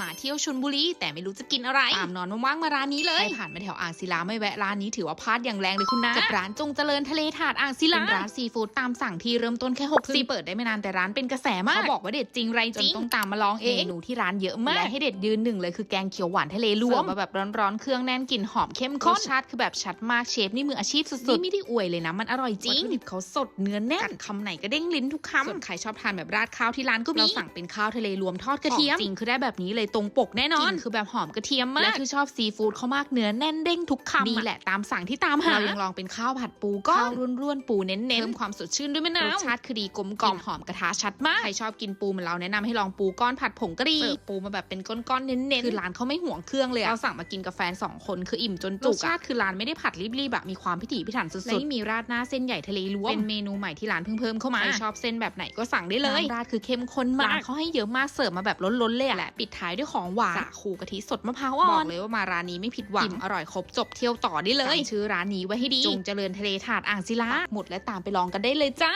มาเที่ยวชลบุรีแต่ไม่รู้จะกินอะไรตามนอนว่างๆมาร้านนี้เลยใครผ่านมาแถวอ่างศิลาไม่แวะร้านนี้ถือว่าพลาดอย่างแรงเลยคุณนะกับร้านจงเจริญทะเลถาดอ่างศิลาเป็นร้านซีฟู้ดตามสั่งที่เริ่มต้นแค่6ซีเปิดได้ไม่นานแต่ร้านเป็นกระแสมากเขาบอกว่าเด็ดจริงไรจริงต้องตามมาลองเองเมนูที่ร้านเยอะมากและให้เด็ดยืนหนึ่งเลยคือแกงเขียวหวานทะเลรวมมาแบบร้อนๆเครื่องแน่นกลิ่นหอมเข้มข้นรสชาติคือแบบชัดมากเชฟนี่มืออาชีพสุดๆนี่ไม่ได้อวยเลยนะมันอร่อยจริงวัตถุดิบเขาสดเนื้อแน่นกัดคำไหนก็เด้งลิ้นทุกคำส่วนใครชอบทานแบบราดข้าวที่ร้านก็มีเราสั่งเป็นข้าวทะเลรวมทอดกระเทียมจริงคือได้แบบนี้เลยตรงปกแน่นอน คือแบบหอมกระเทียมมาก และคือชอบซีฟู้ดเขามากเนื้อแน่นเด้งทุกคำนี่แหละตามสั่งที่ตามหาเรายังลองเป็นข้าวผัดปูก้อนข้าวร่วนๆปูเน้นๆเพิ่มความสดชื่นด้วยมะนาวรสชาติคือดีกลมกล่อมหอมกระทะชัดมากใครชอบกินปูเหมือนเราแนะนำให้ลองปูก้อนผัดผงกะหรี่เสิร์ฟปูมาแบบเป็นก้อนๆเน้นๆคือร้านเขาไม่ห่วงเครื่องเลยอะเราสั่งมากินกับแฟนสองคนคืออิ่มจนจุกรสชาติคือร้านไม่ได้ผัดรีบๆแบบมีความพิถีพิถันสุดๆและยังมีราดหน้าเส้นใหญ่ทะเลรวมเป็นเมนูใหม่ที่ร้านเพิ่งเพิ่มเข้ามาใครชอบเส้นแบบไหนก็สั่งได้เลยราดคือเข้มข้นมากร้านเขาให้เยอะมากเสิร์ฟมาแบบล้นๆเลยอะและปิดท้ายด้วยของหวานสาคูกะทิสดมะพร้าวอ่อนบอกเลยว่ามาร้านนี้ไม่ผิดหวังอิ่มอร่อยครบจบเที่ยวต่อได้เลยจำชื่อร้านนี้ไว้ให้ดีจงเจริญทะเลถาดอ่างศิลาหมดและตามไปลองกันได้เลยจ้า